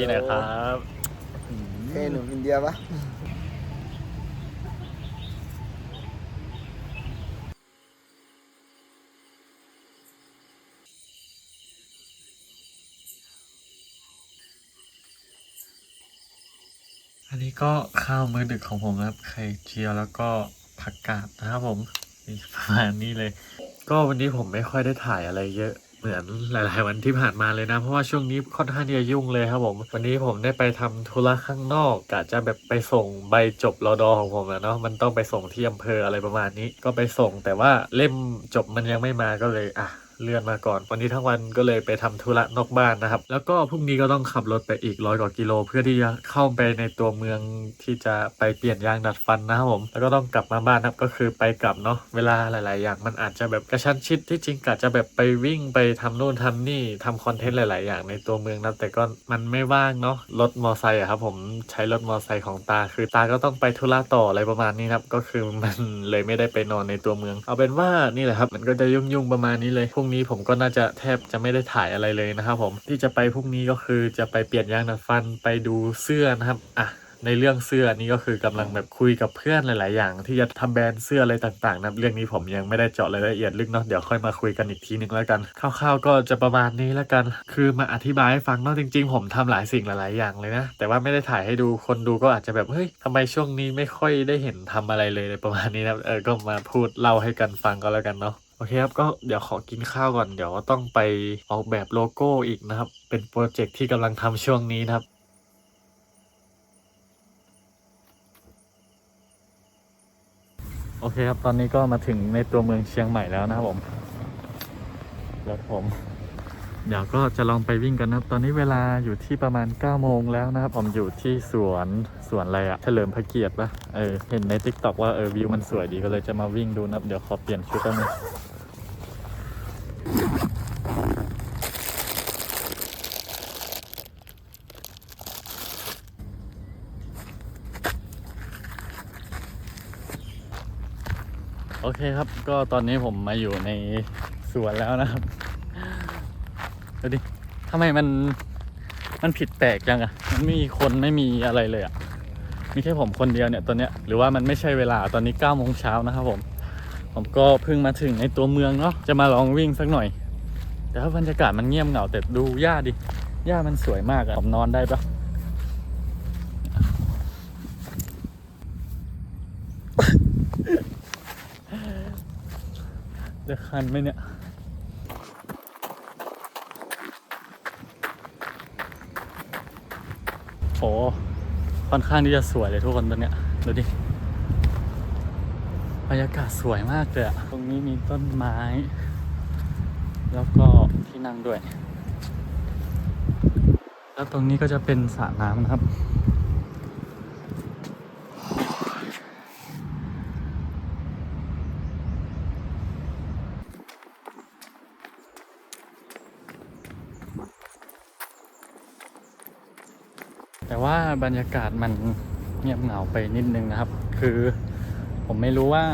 ทีหน่อยครับอืมเฮ้ยหนุ่มอินเดียปะอันนี้ก็ข้าวมื้อดึกของผมนะครับ ไข่เจียวแล้วก็ผักกาดนะครับผมนี่ประมาณนี้เลย ก็วันนี้ผมไม่ค่อยได้ถ่ายอะไรเยอะ เหมือนหลาย ๆ วันที่ผ่านมาเลยนะ เพราะว่าช่วงนี้ค่อนข้างจะยุ่งเลยครับผมวันนี้ผมได้ไปทำธุระข้างนอกกะจะแบบไปส่งใบจบรอดอของผมนะเนาะมันต้องไปส่งที่อำเภออะไรประมาณนี้ ก็ไปส่งแต่ว่าเล่มจบมันยังไม่มาก็เลยอะ เลื่อนมาก่อน วันนี้ทั้งวันก็เลยไปทำธุระนอกบ้านนะครับ แล้วก็พรุ่งนี้ก็ต้องขับรถไปอีกร้อยกว่ากิโล เพื่อที่จะเข้าไปในตัวเมืองที่จะไปเปลี่ยนยางดัดฟันนะครับผมแล้วก็ต้องกลับมาบ้านครับก็คือไปกลับเนาะเวลาหลาย ๆ อย่างมันอาจจะแบบกระชั้นชิดที่จริงกะจะแบบไปวิ่งไปทำนู่นทำนี่ทำคอนเทนต์หลาย ๆ อย่างในตัวเมืองนะแต่ก็มันไม่ว่างเนาะรถมอไซค์อะครับผมใช้รถมอไซค์ของตา คือตาก็ต้องไปธุระต่ออะไรประมาณนี้ครับก็คือมันเลยไม่ได้ไปนอนในตัวเมือง เอาเป็นว่านี่แหละครับมันก็จะยุ่ง ๆ ประมาณนี้เลยพรุ่งนี้ผมก็น่าจะแทบจะไม่ได้ถ่ายอะไรเลยนะครับผมที่จะไปพรุ่งนี้ก็คือจะไปเปลี่ยนยางดัดฟันไปดูเสื้อนะครับอะในเรื่องเสื้อนี่ก็คือกำลังแบบคุยกับเพื่อนหลาย ๆ อย่าง ที่จะทำแบรนด์เสื้ออะไรต่าง ๆนะเรื่องนี้ผมยังไม่ได้เจาะรายละเอียดลึกเนาะเดี๋ยวค่อยมาคุยกันอีกทีนึงแล้วกันคร่าว ๆ ก็จะประมาณนี้แล้วกัน คือมาอธิบายให้ฟังเนาะจริง ๆ ผมทำหลายสิ่งหลาย ๆ อย่างเลยนะ แต่ว่าไม่ได้ถ่ายให้ดูคนดูก็อาจจะแบบเฮ้ยทำไมช่วงนี้ไม่ค่อยได้เห็นทำอะไรเลยประมาณนี้นะเออก็มาพูดเล่าให้กันฟังก็แล้วกันเนาะ โอเคครับก็เดี๋ยวขอกินข้าวก่อนเดี๋ยวต้องไปออกแบบโลโก้อีกนะครับ เป็นโปรเจกต์ที่กำลังทำช่วงนี้นะครับโอเคครับ ตอนนี้ก็มาถึงในตัวเมืองเชียงใหม่แล้วนะครับผมแล้วผม เดี๋ยวก็จะลองไปวิ่งกันนะครับ ตอนนี้เวลาอยู่ที่ประมาณ9โมงแล้วนะครับ ผมอยู่ที่สวนสวนอะไรอะเฉลิมพระเกียรติปะเออ เห็นใน t ิ k t o k ว่าเออวิวมันสวยดีก็เลยจะมาวิ่งดูนะครับ เดี๋ยวขอเปลี่ยนชุดแป๊บนึง โอเคครับ ก็ตอนนี้ผมมาอยู่ในสวนแล้วนะครับดูดิทำไมมัน มันผิดแปลกจังอะมันไม่มีคนไม่มีอะไรเลยอะมีแค่ผมคนเดียวเนี่ยตอนเนี้ย หรือว่ามันไม่ใช่เวลา ตอนนี้9ก้าโมงเช้านะครับผม ผมก็เพิ่งมาถึงในตัวเมืองเนาะจะมาลองวิ่งสักหน่อย แต่ว่าบรรยากาศมันเงียบเหงาแต่ดูหญ้าดิหญ้ามันสวยมากอะผมนอนได้ปะจะคันไหมเนี่ยโหค่อนข้างที่จะสวยเลยทุกคนตอนเนี้ยดูดิ บรรยากาศสวยมากเลยอะตรงนี้มีต้นไม้ แล้วก็ที่นั่งด้วย แล้วตรงนี้ก็จะเป็นสระน้ำนะครับแต่ว่าบรรยากาศมันเงียบเหงาไปนิดนึงนะครับ คือ ผมไม่รู้ว่า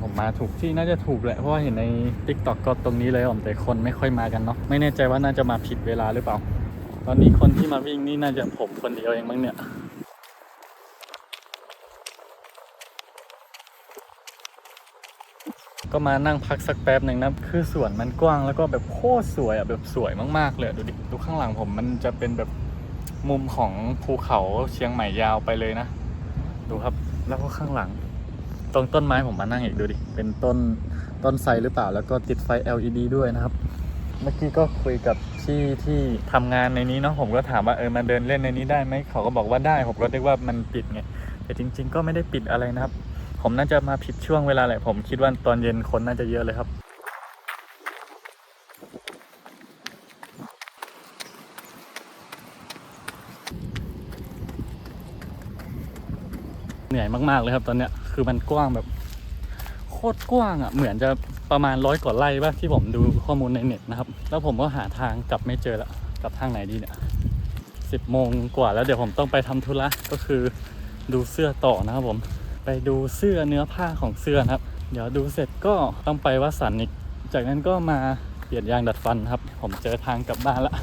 ผมมาถูกที่น่าจะถูกแหละเพราะว่าเห็นใน t ิ k t o k ก็ตรงนี้เลยผมแต่คนไม่ค่อยมากันเนาะไม่แน่ใจว่าน่าจะมาผิดเวลาหรือเปล่า ตอนนี้คนที่มาวิ่งนี่น่าจะผมคนเดียวเองมั้งเนี่ยก็มานั่งพักสักแป๊บหนึ่งนะ คือสวนมันกว้างแล้วก็แบบโคตรสวยอะแบบสวยมากๆเลยดูดิดูข้างหลังผมมันจะเป็นแบบมุมของภูเขาเชียงใหม่ยาวไปเลยนะ ดูครับแล้วก็ข้างหลัง ตรงต้นไม้ผมมานั่งอีกดูดิ เป็นต้นต้นไทรหรือเปล่า แล้วก็ติดไฟ LED ด้วยนะครับ เมื่อกี้ก็คุยกับพี่ที่ทำงานในนี้เนาะ ผมก็ถามว่าเออมาเดินเล่นในนี้ได้ไหม เขาก็บอกว่าได้ ผมก็นึกว่ามันปิดไง แต่จริง ๆ ก็ไม่ได้ปิดอะไรนะครับ ผมน่าจะมาผิดช่วงเวลาแหละ ผมคิดว่าตอนเย็นคนน่าจะเยอะเลยครับเหนื่อยมาก ๆ เลยครับตอนเนี้ย คือมันกว้างแบบ โคตรกว้างอะ เหมือนจะประมาณร้อยกว่าไร่ป่ะที่ผมดูข้อมูลในเน็ตนะครับ แล้วผมก็หาทางกลับไม่เจอละกลับทางไหนดีเนี่ยสิบโมงกว่าแล้วเดี๋ยวผมต้องไปทำธุระก็คือดูเสื้อต่อนะครับผม ไปดูเสื้อเนื้อผ้าของเสื้อนะครับ เดี๋ยวดูเสร็จก็ต้องไปวัดสันอีก จากนั้นก็มาเปลี่ยนยางดัดฟันครับ ผมเจอทางกลับบ้านละ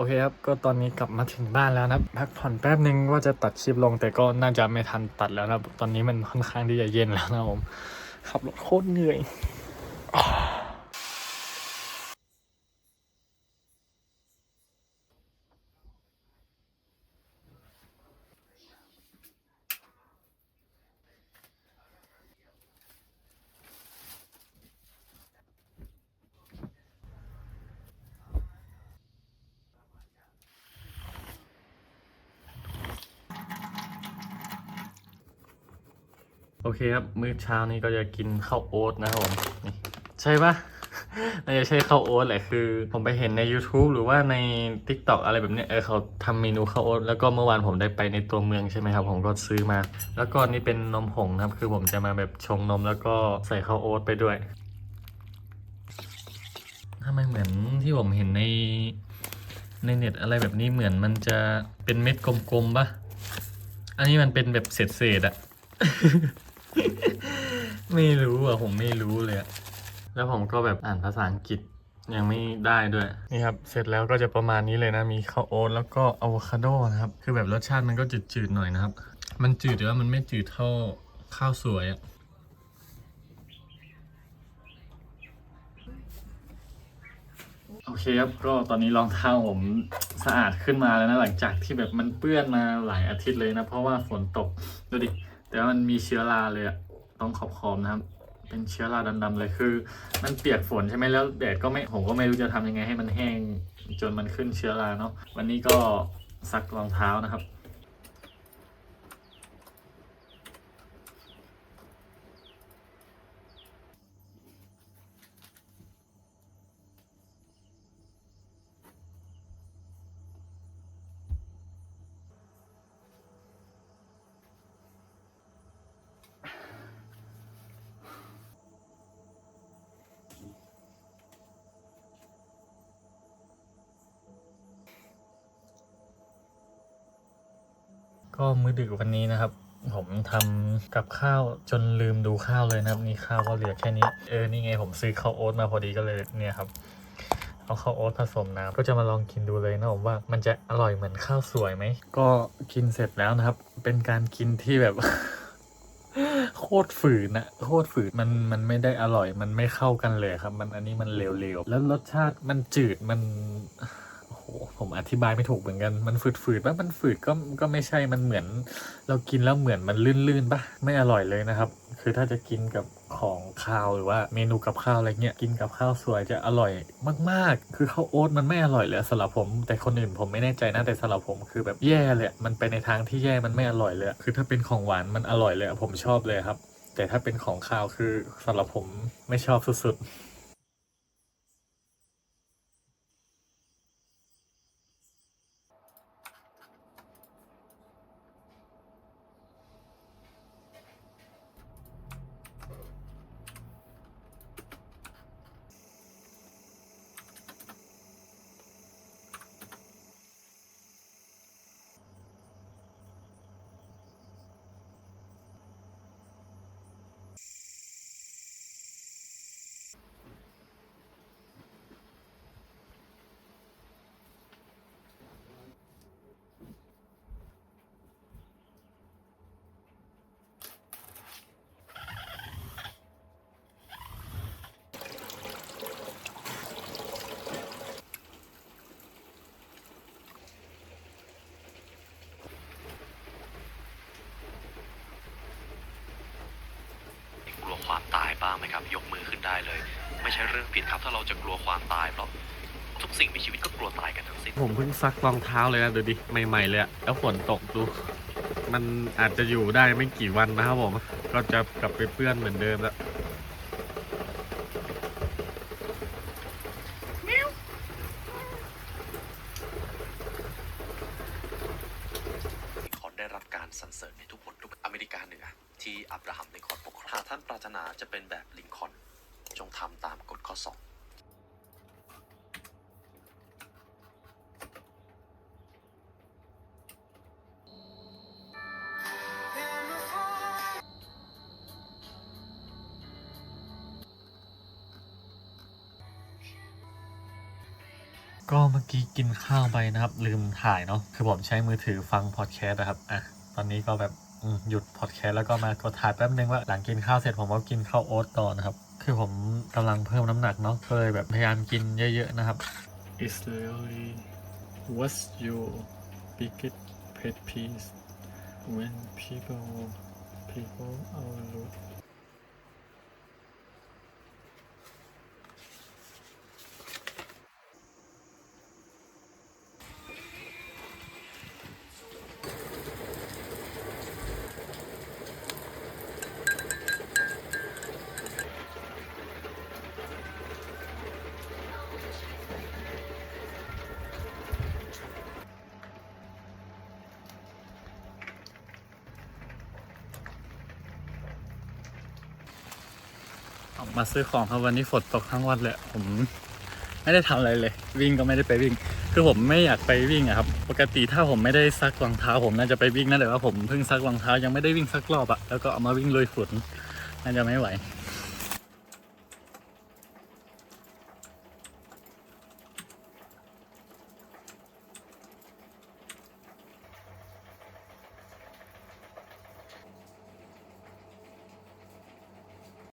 โอเคครับ ก็ตอนนี้กลับมาถึงบ้านแล้วนะครับพักผ่อนแป๊บนึงว่าจะตัดคลิปลง แต่ก็น่าจะไม่ทันตัดแล้วนะตอนนี้มันค่อนข้างที่จะเย็นแล้วนะผมขับรถโคตรเหนื่อย อเคครับ มื้อเช้านี้ก็จะกินข้าวโอ๊ตนะครับผมนี่ใช่ปะน่าจะใช่ข้าวโอ๊ตแหละคือ ผมไปเห็นใน YouTube หรือว่าใน TikTok อะไรแบบเนี้ยเออเขาทำเมนูข้าวโอ๊ตแล้วก็เมื่อวานผมได้ไปในตัวเมืองใช่ไหมครับ ผมก็ซื้อมา แล้วก็นี่เป็นนมผงนะครับ คือผมจะมาแบบชงนมแล้วก็ใส่ข้าวโอ๊ตไปด้วยทำไมเหมือนที่ผมเห็นในในเน็ตอะไรแบบนี้เหมือนมันจะเป็นเม็ดกลมๆปะอันนี้มันเป็นแบบเศษๆอะ ไม่รู้อะผมไม่รู้เลยอะแล้วผมก็แบบอ่านภาษาอังกฤษยังไม่ได้ด้วย นี่ครับ เสร็จแล้วก็จะประมาณนี้เลยนะ มีข้าวโอ๊ตแล้วก็อะโวคาโดนะครับ คือแบบรสชาติมันก็จืดๆหน่อยนะครับ มันจืดแต่ว่ามันไม่จืดเท่าข้าวสวยอะโอเคครับ ก็ตอนนี้รองเท้าผมสะอาดขึ้นมาแล้วนะ หลังจากที่แบบมันเปื้อนมาหลายอาทิตย์เลยนะ เพราะว่าฝนตก ดูดิ แต่มันมีเชื้อราเลยอะต้องขอบคอมนะครับ เป็นเชื้อราดำๆเลยคือ มันเปียกฝนใช่ไหมแล้วแดดก็ไม่ผมก็ไม่รู้จะทำยังไงให้มันแห้งจนมันขึ้นเชื้อราเนาะวันนี้ก็ซักรองเท้านะครับ ก็มื้อดึกวันนี้นะครับ ผมทำกับข้าวจนลืมดูข้าวเลยนะครับนี่ข้าวก็เหลือแค่นี้เออนี่ไงผมซื้อข้าวโอ๊ตมาพอดีก็เลยเนี่ยครับเอาข้าวโอ๊ตผสมน้ำก็จะมาลองกินดูเลยนะผมว่ามันจะอร่อยเหมือนข้าวสวยไหมก็กินเสร็จแล้วนะครับ เป็นการกินที่แบบโคตรฝืนอะโคตรฝืนมันมันไม่ได้อร่อยมันไม่เข้ากันเลยครับ มันอันนี้มันเหลวๆแล้วรสชาติมันจืดมัน ผมอธิบายไม่ถูกเหมือนกัน มันฝืดๆปะมันฝืดก็ก็ไม่ใช่ มันเหมือน เรากินแล้วเหมือนมันลื่นๆปะไม่อร่อยเลยนะครับ คือถ้าจะกินกับของข้าวหรือว่าเมนูกับข้าวอะไรเงี้ยกินกับข้าวสวยจะอร่อยมาก ๆ คือข้าวโอ๊ตมันไม่อร่อยเลยสำหรับผม แต่คนอื่นผมไม่แน่ใจนะแต่สำหรับผมคือแบบแย่เลยมันไปในทางที่แย่มันไม่อร่อยเลย คือถ้าเป็นของหวานมันอร่อยเลยผมชอบเลยครับ แต่ถ้าเป็นของข้าวคือสำหรับผมไม่ชอบสุดๆ กลัวความตายบ้างไหมครับ ยกมือขึ้นได้เลย ไม่ใช่เรื่องผิดครับ ถ้าเราจะกลัวความตายเพราะทุกสิ่งมีชีวิตก็กลัวตายกันทั้งสิ้นผมเพิ่งซักรองเท้าเลยนะดูดิใหม่ๆเลยอะแล้วฝนตกดูมันอาจจะอยู่ได้ไม่กี่วันนะครับผม ก็จะกลับไปเปื้อนเหมือนเดิมแล้วลิงคอล์นได้รับการสรรเสริญในทุกบททุกอเมริกาเหนือที่อับราฮัมลิงคอล์นปกครองหาก ท่านปรารถนาจะเป็นแบบลิงคอนจงทำตามกฎข้อสองก็เมื่อกี้กินข้าวไปนะครับ ลืมถ่ายเนาะคือผมใช้มือถือฟังพอดแคสต์นะครับอะตอนนี้ก็แบบ หยุดพอดแคสต์แล้วก็มากดถ่ายแป๊บนึงว่าหลังกินข้าวเสร็จผมก็กินข้าวโอ๊ตต่อนะครับ คือผมกำลังเพิ่มน้ำหนักเนาะก็เลยแบบพยายามกินเยอะๆนะครับ Is really what's your biggest pet peeve when people people are rude มาซื้อของครับวันนี้ฝนตกทั้งวันเลยผมไม่ได้ทำอะไรเลย วิ่งก็ไม่ได้ไปวิ่ง คือผมไม่อยากไปวิ่งอะครับ ปกติถ้าผมไม่ได้ซักรองเท้า ผมน่าจะไปวิ่งนะแต่ว่าผมเพิ่งซักรองเท้ายังไม่ได้วิ่งสักรอบอะแล้วก็เอามาวิ่งเลยฝนน่าจะไม่ไหว